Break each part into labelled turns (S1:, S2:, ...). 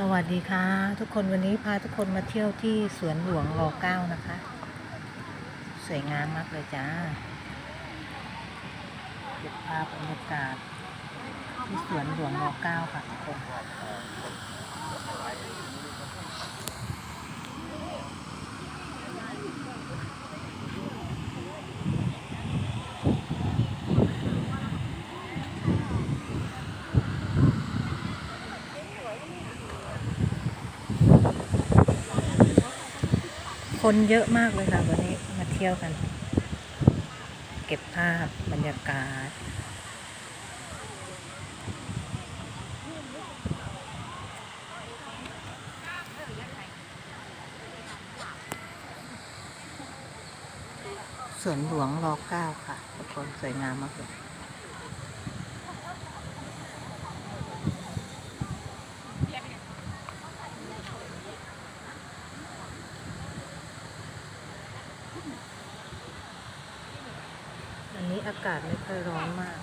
S1: สวัสดีค่ะ ทุกคนวันนี้พาทุกคนมาเที่ยวที่สวนหลวงรอเก้านะคะ สวยงามมากเลยจ้าเก็บภาพบรรยากาศที่สวนหลวงรอเก้าค่ะทุกคน คนเยอะมากเลยค่ะ วันนี้มาเที่ยวกัน เก็บภาพบรรยากาศ สวนหลวงรอเก้าค่ะทุกคนสวยงามมากเลย อั นี้อากาศไม่ค่อยร้อนมาก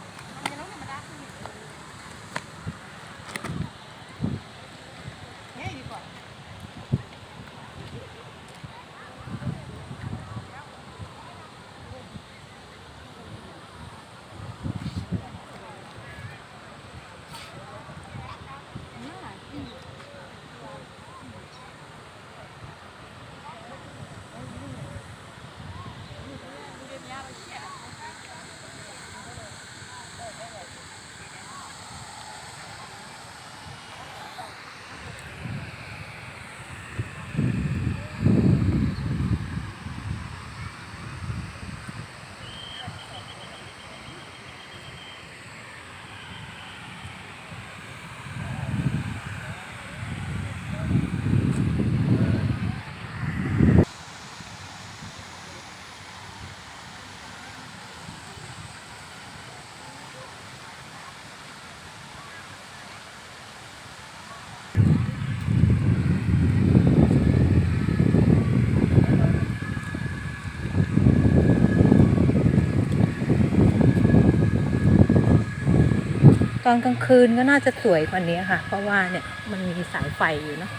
S1: ตอนกลางคืนก็น่าจะสวยกว่านี้ค่ะ เพราะว่าเนี่ยมันมีสายไฟอยู่เนาะ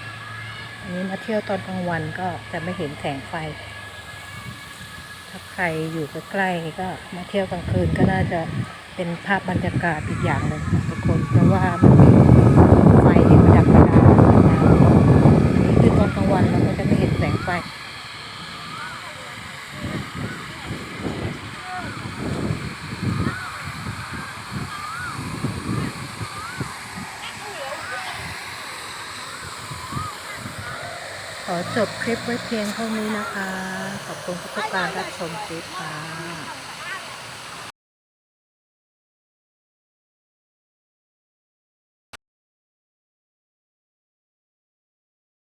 S1: อันนี้มาเที่ยวตอนกลางวันก็จะไม่เห็นแสงไฟ ถ้าใครอยู่ใกล้ๆก็มาเที่ยวกลางคืนก็น่าจะเป็นภาพบรรยากาศอีกอย่างหนึ่งค่ะทุกคนเพราะว่ามันมีไฟที่ประดับประดาอันนี้คือตอนกลางวันเราก็จะไม่เห็นแสงไฟ ขอจบคลิปไว้เพียงเท่านี้นะคะ ขอบคุณทุกการรับชมคลิปค่ะ